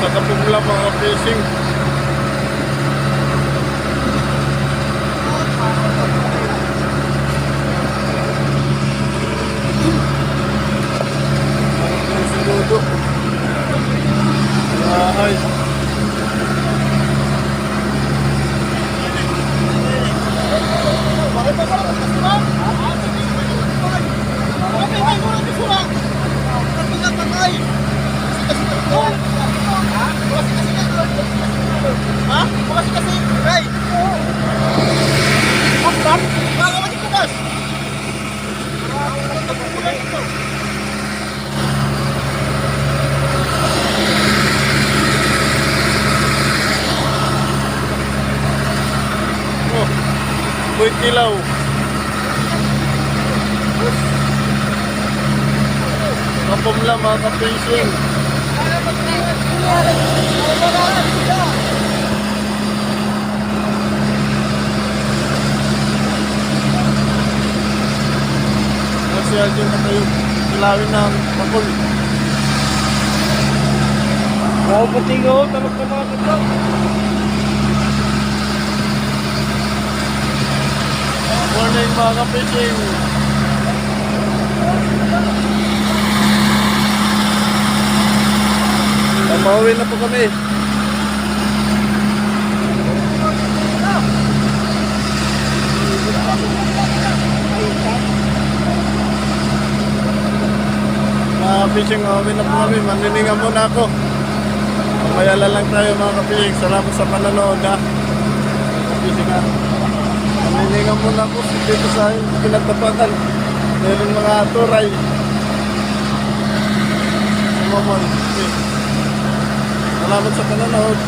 sa tabi mula mga fishing. Bukas kasi, Ray! Bakit? Baka kasi bukas! Oh. Buwit kilaw. Kapom lang mga ka-fishing. Kasi dyan na kayo kilawin ng bakol. Oo, pati nga ho, talok na mga kito. Morning mga ka-fishing. Pamawin na po kami. Mga fishing, mawin na po kami. Manlilingan muna ako. Mayala lang tayo mga ka-fishing. Salamat sa panonood ha. Mga fishing ha. Manlilingan muna ako dito sa pinagtapatan. Meron mga turay. Sumamon. Okay. Salamat sa panonood.